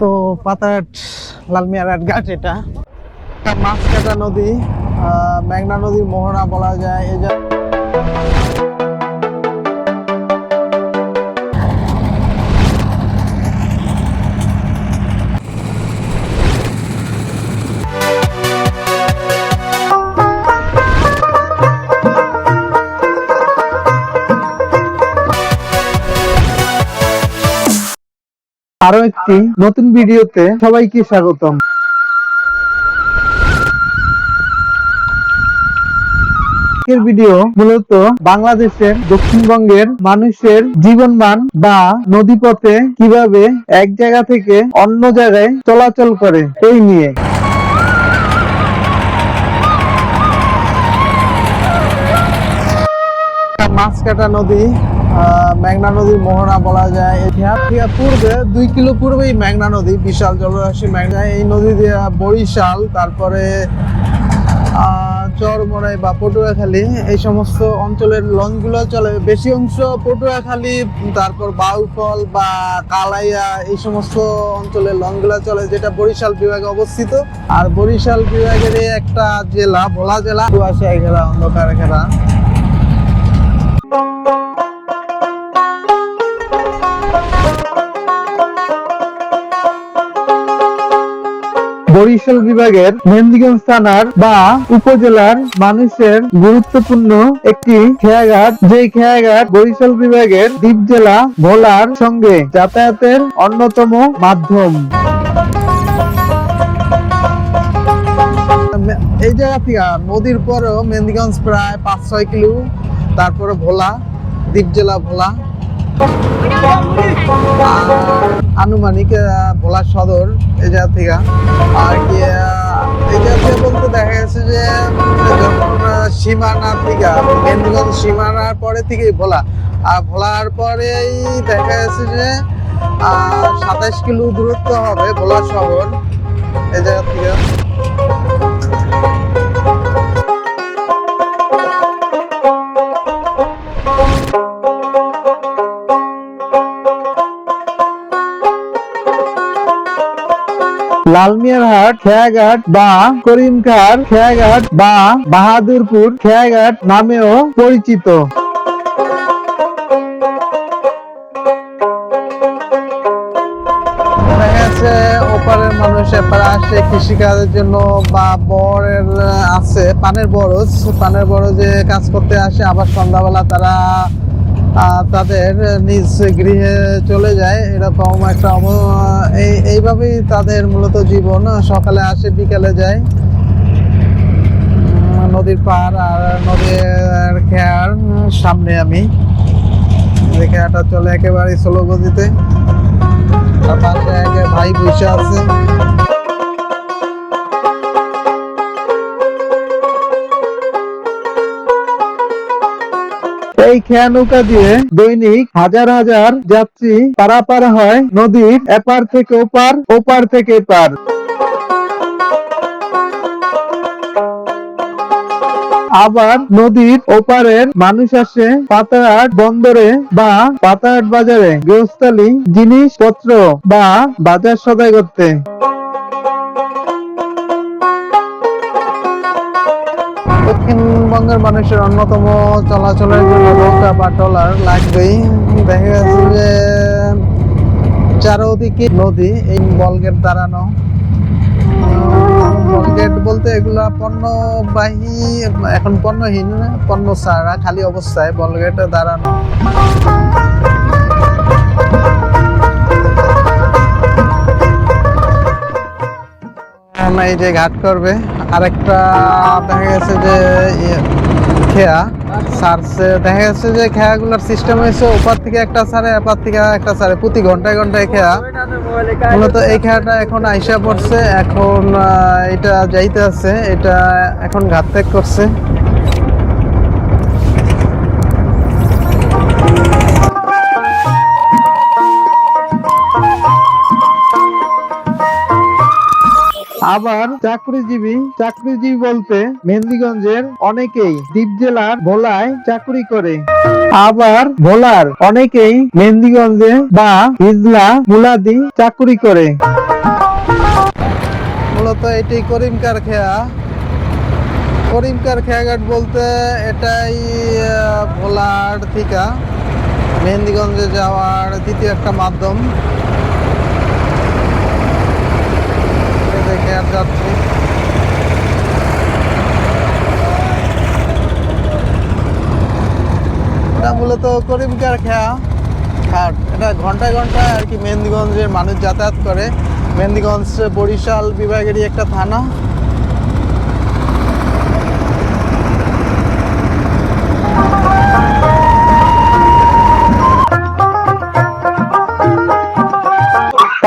তো পাতাহাট লালমিয়ার ঘাট এটা। মাছ কাটা নদী মেঘনা নদীর মোহনা বলা যায় এই আরও একটি নতুন ভিডিওতে সবাইকে স্বাগতম। আজকের ভিডিও মূলত বাংলাদেশের দক্ষিণবঙ্গের মানুষের জীবনমান বা নদীপথে কীভাবে এক জায়গা থেকে অন্য জায়গায় চলাচল করে, এই নিয়ে। মাছ কাটা নদী মেঘনা নদীর মোহনা বলা যায়। থেকে পূর্বে, দুই কিলো পূর্বেই মেঘনা নদী, বিশাল জলরাশি মেঘনা এই নদী দিয়ে বরিশাল, তারপরে চরমরাই বা পটুয়াখালী, এই সমস্ত অঞ্চলের লঞ্চগুলো চলে। বেশি অংশ পটুয়াখালী, তারপর বাউফল বা কালাইয়া, এই সমস্ত অঞ্চলের লঞ্চগুলো চলে, যেটা বরিশাল বিভাগে অবস্থিত। আর বরিশাল বিভাগের একটা জেলা, ভোলা জেলা অন্ধকার ঘেরা। বরিশাল বিভাগের মেহেন্দিগঞ্জ থানার বা উপজেলার মানুষের গুরুত্বপূর্ণ একটি খেয়াঘাট। যে খেয়াঘাট বরিশাল বিভাগের দ্বীপ জেলা ভোলার সঙ্গে যাতায়াতের অন্যতম মাধ্যম। এই জায়গা থেকে নদীর পরেও মেহেন্দিগঞ্জ প্রায় পাঁচ ছয় কিলো, তারপরে ভোলা, দ্বীপ জেলা ভোলা। আনুমানিক ভোলা সদর, এই জায়গা থেকে। আর কি এই জায়গা থেকে বলতে দেখা গেছে যে সীমানা থেকে সীমানার পরে থেকেই ভোলা। আর ভোলার পরেই দেখা গেছে যে সাতাশ কিলো দূরত্ব হবে ভোলা শহর এই জায়গা থেকে। লালমিয়ারহাট খেয়াঘাট বা করিমখার খেয়াঘাট বা বাহাদুরপুর, খেয়াঘাট নামেও পরিচিত। ওপারের মানুষ এপারে আসে কৃষিকাজের জন্য বা বরের আছে পানের বরজ। পানের বরজে কাজ করতে আসে, আবার সন্ধ্যাবেলা তারা তাদের নিজ গৃহে চলে যায় এরকম একটা এই, এইভাবেই তাদের মূলত জীবন। সকালে আসে, বিকেলে যায়। নদীর পার আর নদীর খেয়ার, সামনে আমি। খেয়াটা চলে একেবারে স্লো গতিতে পাশে ভাই বসে আছে। এই খেয়া নৌকা দিয়ে দৈনিক হাজার হাজার যাত্রী পারাপার হয় নদীর এপার থেকে ওপার ওপার থেকে এপার। আবার নদীর ওপারের মানুষ আসে পাতাহাট বন্দরে বা পাতাহাট বাজারে, গৃহস্থালী জিনিসপত্র বা বাজার সদাই করতে। দক্ষিণবঙ্গের মানুষের অন্যতম চলাচলের জন্য নৌকা বা ট্রলার লাগবেই। দেখা গেছে যে চারোদিকে নদী, এই বলগেট দাঁড়ানো। বলগেট বলতে এগুলা পণ্যবাহী, এখন পণ্যহীন, পণ্য ছাড়া খালি অবস্থায় বলগেট দাঁড়ানো। এই যে ঘাট করবে, আরেকটা দেখা গেছে যে খেয়া, সারছে। দেখা যাচ্ছে যে খেয়াগুলোর সিস্টেম হয়েছে, ওপার থেকে একটা সারে, এপার থেকে একটা সারে, প্রতি ঘন্টায় ঘন্টায় খেয়া। মূলত এই খেয়াটা এখন আইসা পড়ছে, এখন এটা যাইতে আছে, এটা এখন ঘাত করছে। আবার চাকরিজীবী চাকরিজীবী বলতে মেহেন্দিগঞ্জের অনেকেই দ্বীপ জেলার ভোলায় চাকরি করে। আবার ভোলার অনেকেই মেহেন্দিগঞ্জে বা হিজলা মুলাদি চাকরি করে। মূলত এটি করিমকার খেয়া করিমকার খেয়াঘাট বলতে এটাই ভোলার থিকা। মেহেন্দিগঞ্জে যাওয়ার দ্বিতীয় একটা মাধ্যম। এই যাত্রী মূলত করিমকার খেয়া ঘাট। এটা ঘন্টায় ঘন্টায় আর কি মেহেন্দিগঞ্জের মানুষ যাতায়াত করে। মেহেন্দিগঞ্জ বরিশাল বিভাগেরই একটা থানা।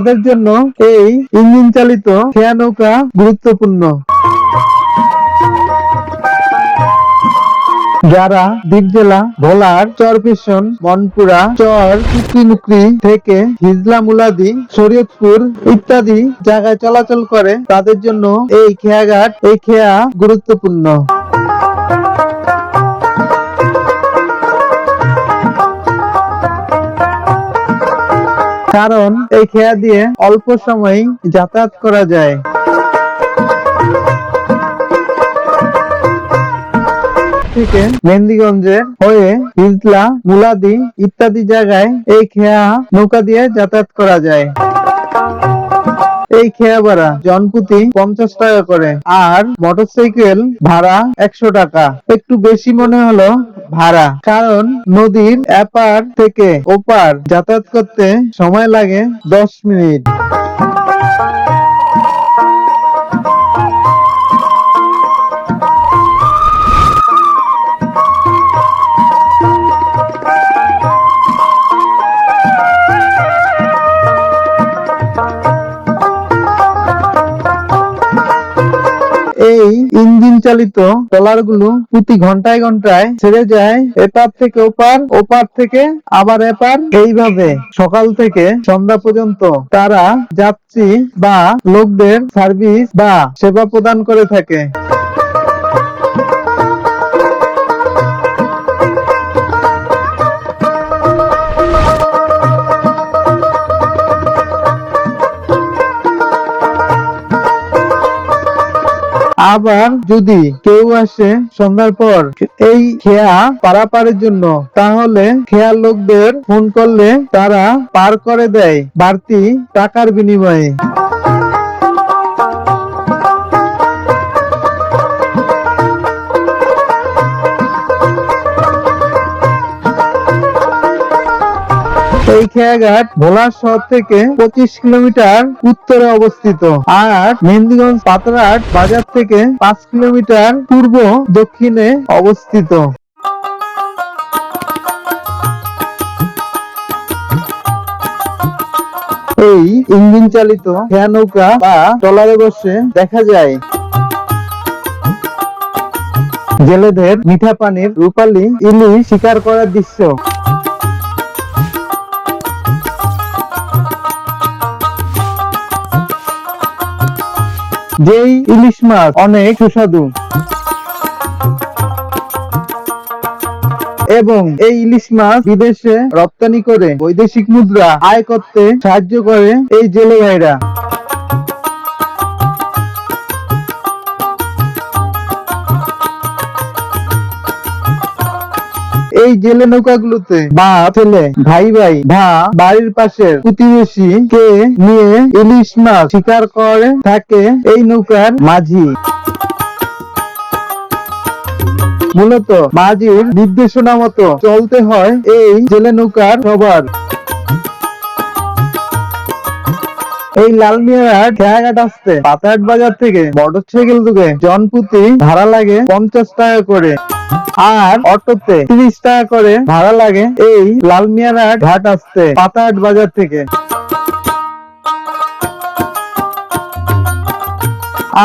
তাদের জন্য এই ইঞ্জিন চালিত খেয়া নৌকা গুরুত্বপূর্ণ। যারা দ্বীপ জেলা, ভোলার চরপিশন মনপুরা, চর টুকরিমুকরি থেকে হিজলা মুলাদি, শরীয়তপুর ইত্যাদি জায়গায় চলাচল করে, তাদের জন্য এই খেয়াঘাট, এই খেয়া গুরুত্বপূর্ণ। কারণ এই খেয়া দিয়ে অল্প সময় যাতায়াত করা যায়। থেকে মেহেন্দিগঞ্জে হয়ে হিজলা, মুলাদি ইত্যাদি জায়গায় এই খেয়া নৌকা দিয়ে যাতায়াত করা যায়। এই খেয়া ভাড়া জনপ্রতি পঞ্চাশ টাকা করে। আর মোটরসাইকেল ভাড়া একশো টাকা। একটু বেশি মনে হলো ভাড়া। কারণ নদীর এপার থেকে ওপার যাতায়াত করতে সময় লাগে দশ মিনিট। চালিত ট্রলারগুলো প্রতি ঘন্টায় ঘন্টায় ছেড়ে যায়। এপার থেকে ওপার ওপার থেকে আবার এপার। এইভাবে সকাল থেকে সন্ধ্যা পর্যন্ত তারা যাত্রী বা লোকদের সার্ভিস বা সেবা প্রদান করে থাকে। আবার যদি কেউ আসে সন্ধ্যার পর এই খেয়া পারাপারের জন্য, তাহলে খেয়ার লোকদের ফোন করলে তারা পার করে দেয় বাড়তি টাকার বিনিময়ে। এই খেয়াঘাট ভোলার শহর থেকে পঁচিশ কিলোমিটার উত্তরে অবস্থিত আর মেহেন্দিগঞ্জ পাতরাট বাজার থেকে পাঁচ কিলোমিটার পূর্ব দক্ষিণে অবস্থিত। এই ইঞ্জিন চালিত খেয়া নৌকা বা ট্রলারে বসে দেখা যায়। জেলেদের মিঠা পানির রূপালী ইলিশ শিকার করার দৃশ্য। যেই ইলিশ মাছ অনেক সুস্বাদু। এবং এই ইলিশ মাছ বিদেশে রপ্তানি করে বৈদেশিক মুদ্রা আয় করতে সাহায্য করে এই জেলে ভাইরা। এই জেলে নৌকাগুলোতে বা ছেলে ভাই ভাই ভা বাড়ির পাশের প্রতিবেশী কে নিয়ে ইলিশ মাছ শিকার করে থাকে এই নৌকার মাঝি। মূলত মাঝির নির্দেশনা মতো চলতে হয় এই জেলে নৌকার সবার। এই লালমিয়ার খেয়াঘাট আসতে পাতাহাট বাজার থেকে মোটরসাইকেল যুগে জনপ্রতি ভাড়া লাগে পঞ্চাশ টাকা করে। আর অটোতে তিরিশ টাকা করে ভাড়া লাগে এই লালমিয়ারহাট ঘাট আসতে, পাতাহাট বাজার থেকে।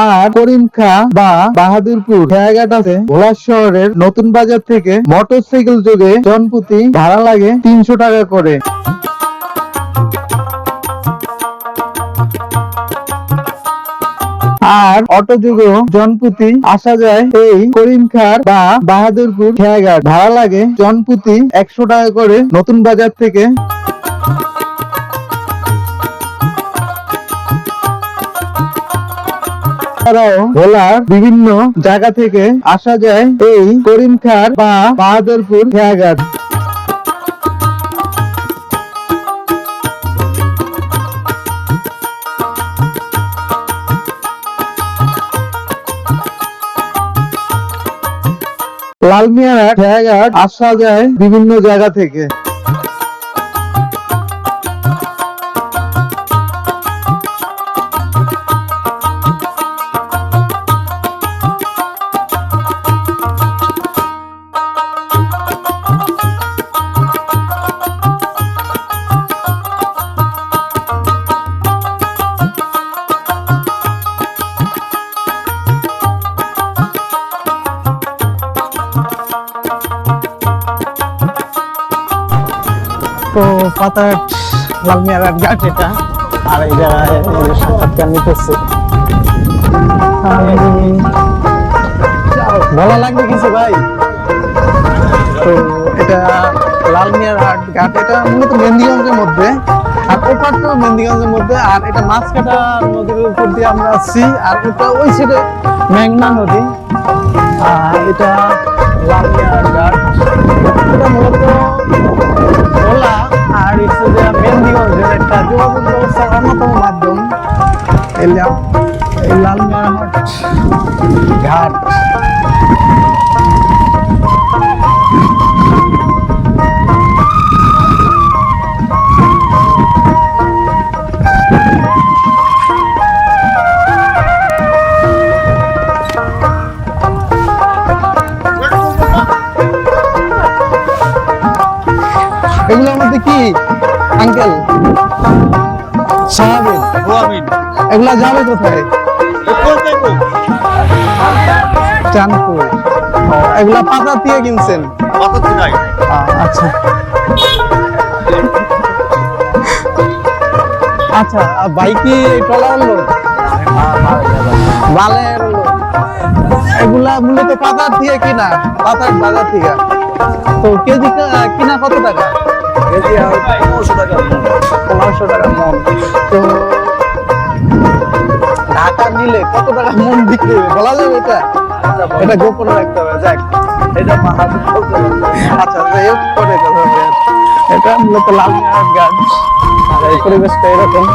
আর করিমখা বা বাহাদুরপুর খেয়াঘাট আছে। ভোলা শহরের নতুন বাজার থেকে মোটরসাইকেল যোগে জনপ্রতি ভাড়া লাগে তিনশো টাকা করে। আর অটো যুগেও জনপ্রতি আসা যায় এই করিমখার বা বাহাদুরপুর খেয়াঘাট। ভাড়া লাগে জনপ্রতি একশো টাকা করে নতুন বাজার থেকে। এছাড়াও ভোলার বিভিন্ন জায়গা থেকে আসা যায় এই করিমখার বা বাহাদুরপুর খেয়াঘাট। লালমিয়ারহাট জায়গা আসা যায় বিভিন্ন জায়গা থেকে। তো পাতাট লালমিয়ারহাট ঘাট এটা আর যে সাক্ষাৎকার নিতেছে। ভালো লাগবে কিছু ভাই। তো এটা লালমিয়ারহাট ঘাট, এটা মূলত মেহেন্দিগঞ্জের মধ্যে। আর ওপারটাও মেহেন্দিগঞ্জের মধ্যে। আর এটা মাছকাটা নদীর উপর দিয়ে আমরা আসছি। আর ওটা ওই সাইডে মেঘনা নদী। আর এটা লালমিয়ারহাট ঘাট এটা মূলত লালমিয়ারহাট ঘাট। এগুলা যাবে কোথায়? এগুলা পাতা দিয়ে কিনছেন? আচ্ছা। আচ্ছা বাইকি টলার লোক? বালের এগুলা মূলত পাতার থেকে কিনা? পাতার বাজার থেকে। তো কেজি কিনা কত কত টাকা মন বিক্রি হবে? বলা যাবে এটা? এটা গোপন রাখতে হবে, যাক। আচ্ছা যাই হোক পরে এটা মূলত লাল গাছ। আর এই পরিবেশটা এরকম।